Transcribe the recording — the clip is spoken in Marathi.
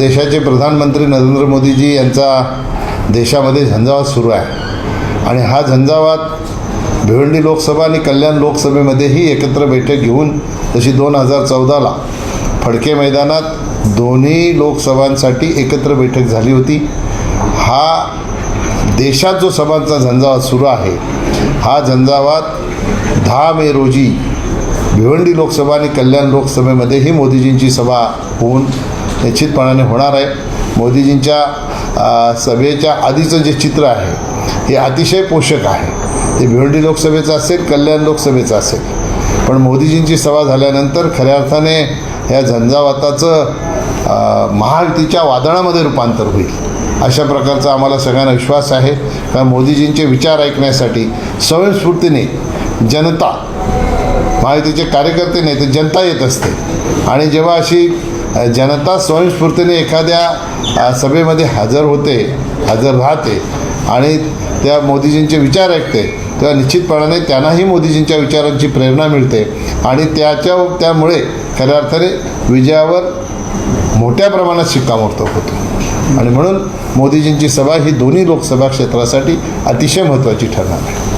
देशाचे प्रधानमंत्री नरेंद्र मोदीजी यांचा देशामध्ये झंझावात सुरू आहे. आणि हा झंझावात भिवंडी लोकसभा आणि कल्याण लोकसभेमध्येही एकत्र बैठक घेऊन जशी दोन हजार चौदाला फडके मैदानात दोन्ही लोकसभांसाठी एकत्र बैठक झाली होती हा देशात जो सभांचा झंझावात सुरू आहे हा झंझावात दहा मे रोजी भिवंडी लोकसभा आणि कल्याण लोकसभेमध्येही मोदीजींची सभा होऊन निश्चितपणाने होणार आहे. मोदीजींच्या सभेच्या आधीचं जे चित्र आहे हे अतिशय पोषक आहे. ते भिवंडी लोकसभेचं असेल कल्याण लोकसभेचं असेल. पण मोदीजींची सभा झाल्यानंतर खऱ्या अर्थाने या झंझावाताचं महायुतीच्या वादळामध्ये रूपांतर होईल. अशा प्रकारचा आम्हाला सगळ्यांना विश्वास आहे. कारण मोदीजींचे विचार ऐकण्यासाठी स्वयंस्फूर्तीने जनता महायुतीचे कार्यकर्ते नाही तर जनता येत असते. आणि जेव्हा अशी जनता स्वयंस्फूर्तीने एखाद्या सभेमध्ये हजर होते हजर राहते आणि त्या मोदीजींचे विचार ऐकते तेव्हा निश्चितपणाने त्यांनाही मोदीजींच्या विचारांची प्रेरणा मिळते आणि त्याच्या त्यामुळे खऱ्या अर्थाने विजयावर मोठ्या प्रमाणात शिक्कामोर्तब होतो. आणि म्हणून मोदीजींची सभा ही दोन्ही लोकसभा क्षेत्रासाठी अतिशय महत्त्वाची ठरणार आहे.